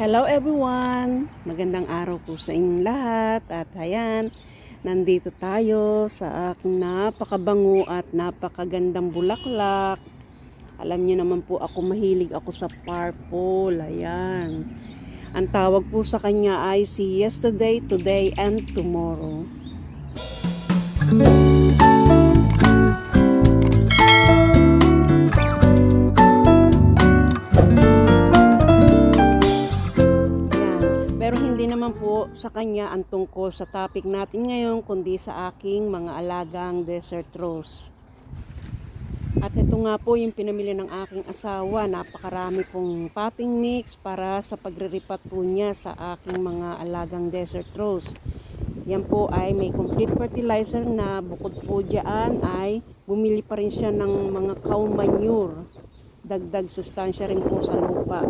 Hello everyone! Magandang araw po sa inyong lahat at ayan, nandito tayo sa aking napakabango at napakagandang bulaklak. Alam niyo naman po ako mahilig ako sa purple, ayan. Ang tawag po sa kanya ay si yesterday, today, and tomorrow. Yan. Sa kanya ang tungkol sa topic natin ngayon, kundi sa aking mga alagang desert rose. At ito nga po yung pinamili ng aking asawa. Napakarami pong potting mix para sa pagriripat po niya sa aking mga alagang desert rose. Yan po ay may complete fertilizer na bukod po dyan ay bumili pa rin siya ng mga cow manure. Dagdag sustansya rin po sa lupa.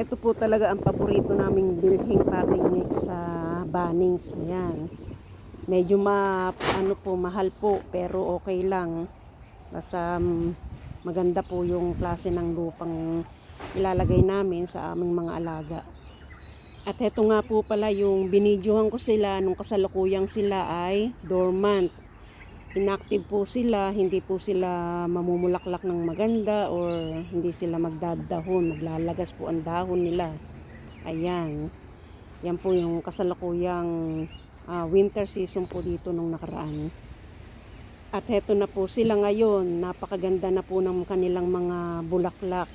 Ito po talaga ang paborito naming bilhing potting mix sa Bunnings. Ayan. Medyo ma, ano po, mahal po, pero okay lang. Basta mm, maganda po yung klase ng lupang ilalagay namin sa aming mga alaga. At heto nga po pala yung binidyohan ko sila nung kasalukuyang sila ay dormant. Inactive po sila, hindi po sila mamumulaklak ng maganda or hindi sila magdadahon, maglalagas po ang dahon nila. Ayan. Yan po yung kasalukuyang ah, winter season po dito nung nakaraan. At heto na po sila ngayon, napakaganda na po ng kanilang mga bulaklak.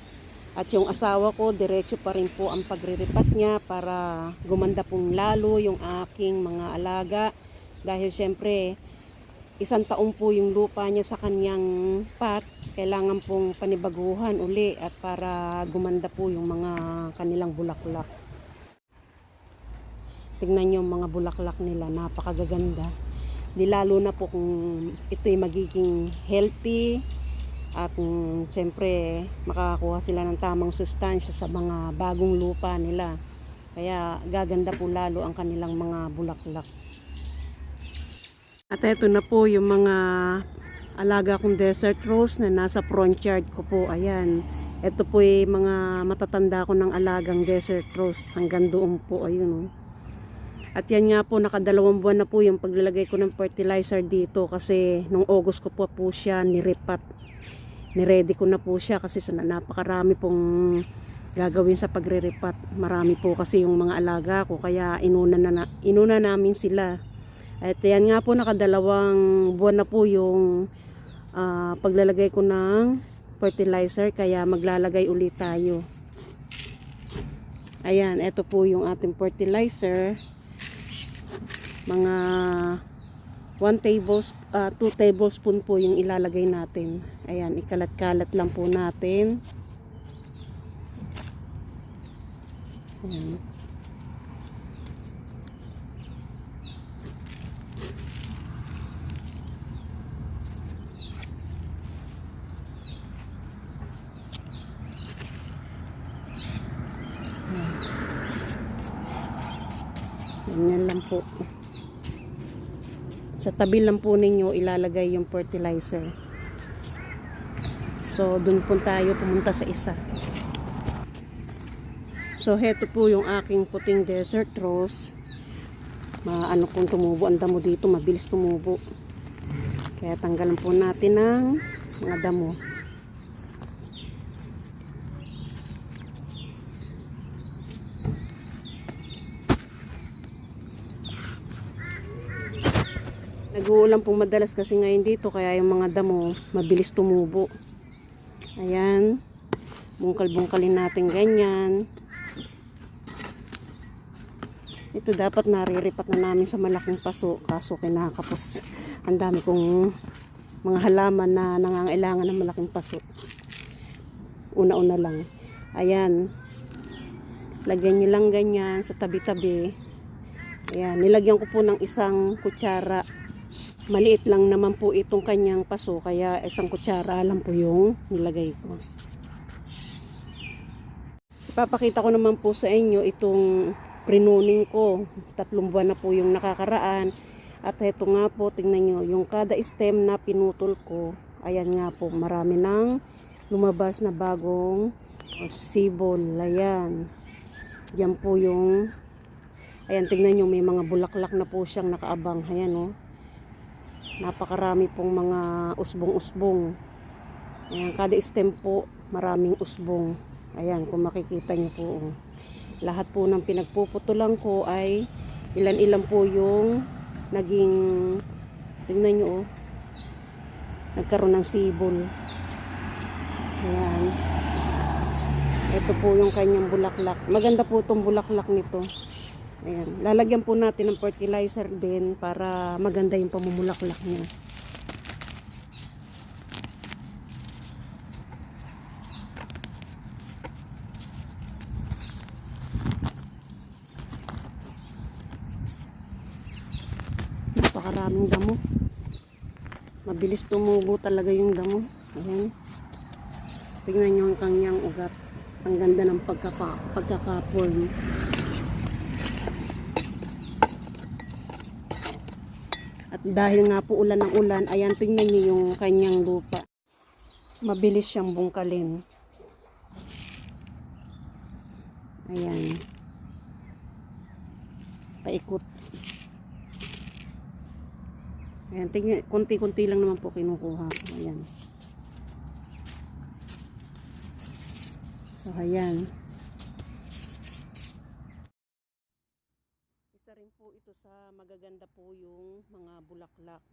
At yung asawa ko, diretso pa rin po ang pagriripat niya para gumanda pong lalo yung aking mga alaga. Dahil syempre, isang taon po yung lupa niya sa kanyang pat, kailangan pong panibaguhan uli at para gumanda po yung mga kanilang bulaklak. Tingnan niyo mga bulaklak nila, napakagaganda. Di lalo na po kung ito'y magiging healthy at mm, siyempre makakakuha sila ng tamang sustansya sa mga bagong lupa nila. Kaya gaganda po lalo ang kanilang mga bulaklak. At ito na po yung mga alaga kong desert rose na nasa front yard ko po. Ayan. Ito po yung mga matatanda ko ng alagang desert rose. Hanggang doon po. Ayun. Oh. At yan nga po, nakadalawang buwan na po yung paglalagay ko ng fertilizer dito kasi nung August ko po po siya niripat. Niready ko na po siya kasi sa napakarami pong gagawin sa pagriripat. Marami po kasi yung mga alaga ko kaya inuna, na, na- inuna namin sila. At yan nga po, nakadalawang buwan na po yung ah, paglalagay ko ng fertilizer kaya maglalagay ulit tayo. Ayan, ito po yung ating fertilizer mga 1 tablespoon, 2 tablespoon po yung ilalagay natin. Ayan, ikalat-kalat lang po natin. Ayan. Ganyan lang po. Sa tabi lang po ninyo ilalagay yung fertilizer. So, dun po tayo pumunta sa isa. So, heto po yung aking puting desert rose. Maano pong tumubo. Ang damo dito, mabilis tumubo. Kaya tanggalan po natin ng mga damo. Nag-uulan pong madalas kasi ngayon dito kaya yung mga damo mabilis tumubo. Ayan. Bungkal-bungkalin natin ganyan. Ito dapat nariripat na namin sa malaking paso kaso kinakapos. Ang dami kong mga halaman na nangangailangan ng malaking paso. Una-una lang. Ayan. Lagyan nyo lang ganyan sa tabi-tabi. Ayan. Nilagyan ko po ng isang kutsara Maliit lang naman po itong kanyang paso kaya isang kutsara lang po yung nilagay ko. Ipapakita ko naman po sa inyo itong prinuning ko. Tatlong buwan na po yung nakakaraan. At ito nga po, tingnan nyo, yung kada stem na pinutol ko, ayan nga po, marami nang lumabas na bagong O sibol, ayan. Diyan po yung, ayan, tignan nyo, may mga bulaklak na po siyang nakaabang. Ayan, oh. Napakarami pong mga usbong-usbong. Ayan, kada stem po, maraming usbong. Ayan, kung makikita nyo po. oh. Lahat po ng pinagpuputulan ko ay ilan-ilan po yung naging, tingnan nyo, oh. Nagkaroon ng sibol. Ayan. Ito po yung kanyang bulaklak. Maganda po itong bulaklak nito. Ayan. Lalagyan po natin ng fertilizer din para maganda yung pamumulaklak niya. Napakaraming damo. Mabilis tumubo talaga yung damo. Ayan. Tingnan nyo ang kanyang ugat. Ang ganda ng pagkaka, At dahil nga po ulan ng ulan, ayan, tingnan nyo yung kanyang lupa. Mabilis siyang bungkalin. Ayan. Paikot. Ayan, tingnan, konti-konti lang naman po kinukuha. Ayan. So, ayan. Isa rin po ito sa magaganda po yung mga bulaklak.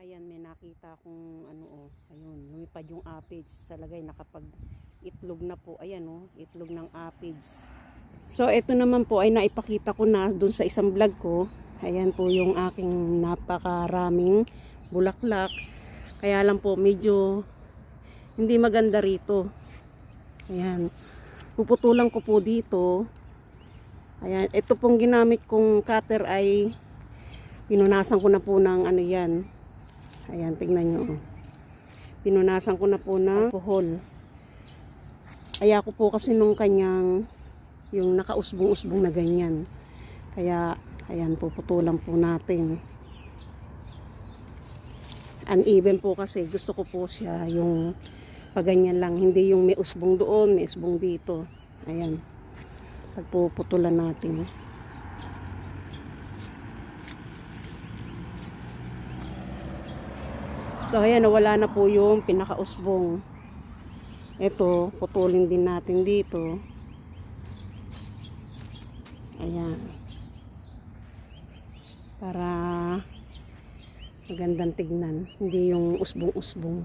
Ayan, may nakita akong ano oh, ayun, lumipad yung aphids. Sa lagay nakapag itlog na po. Ayan oh, itlog ng aphids. So, ito naman po ay naipakita ko na dun sa isang vlog ko. Ayan po yung aking napakaraming bulaklak. Kaya lang po medyo hindi maganda rito. Ayan. Puputulan ko po dito. Ayan. Ito pong ginamit kong cutter ay pinunasan ko na po ng ano yan. Ayan, tingnan nyo. oh. Pinunasan ko na po ng alcohol. Kaya ko po kasi nung kanyang yung nakausbong-usbong na ganyan. Kaya, ayan, puputulan po natin. Uneven po kasi gusto ko po siya yung paganyan lang. Hindi yung may usbong doon, may usbong dito. Ayan. Pagpuputulan natin. So, ayan, nawala na po yung pinakausbong. Ito, putulin din natin dito. Ayan. Para magandang tignan. Hindi yung usbong-usbong.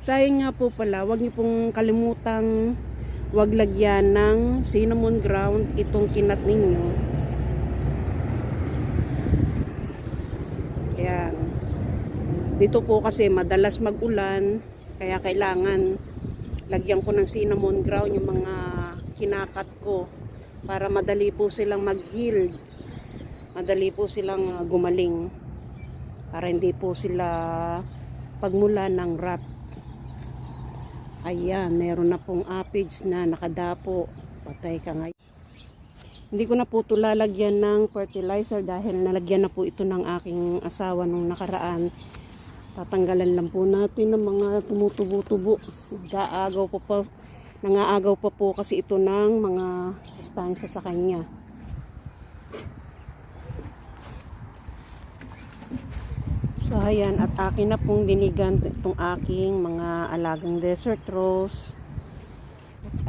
Sayang nga po pala, wag niyo pong kalimutang wag lagyan ng cinnamon ground itong kinat ninyo. Ayan. Dito po kasi madalas magulan, kaya kailangan lagyan ko ng cinnamon ground yung mga kinakat ko para madali po silang mag-yield. Madali po silang uh, gumaling para hindi po sila pagmula ng rot. Ayan, meron na pong aphids na nakadapo. Patay ka ngayon. Hindi ko na po ito lalagyan ng fertilizer dahil nalagyan na po ito ng aking asawa nung nakaraan. Tatanggalan lang po natin ng mga tumutubo-tubo. Nag-aagaw pa po, nangaagaw pa po kasi ito ng mga sustansya sa kanya. So ayan, at akin na pong dinigan itong aking mga alagang desert rose.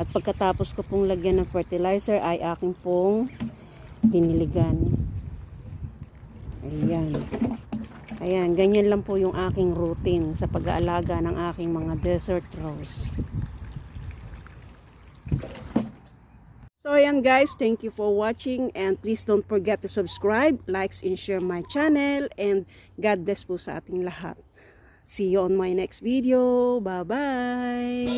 At pagkatapos ko pong lagyan ng fertilizer ay aking pong diniligan. Ayan. Ayan, ganyan lang po yung aking routine sa pag-aalaga ng aking mga desert rose. So ayan guys, thank you for watching and please don't forget to subscribe, likes and share my channel and God bless po sa ating lahat. See you on my next video. Bye-bye!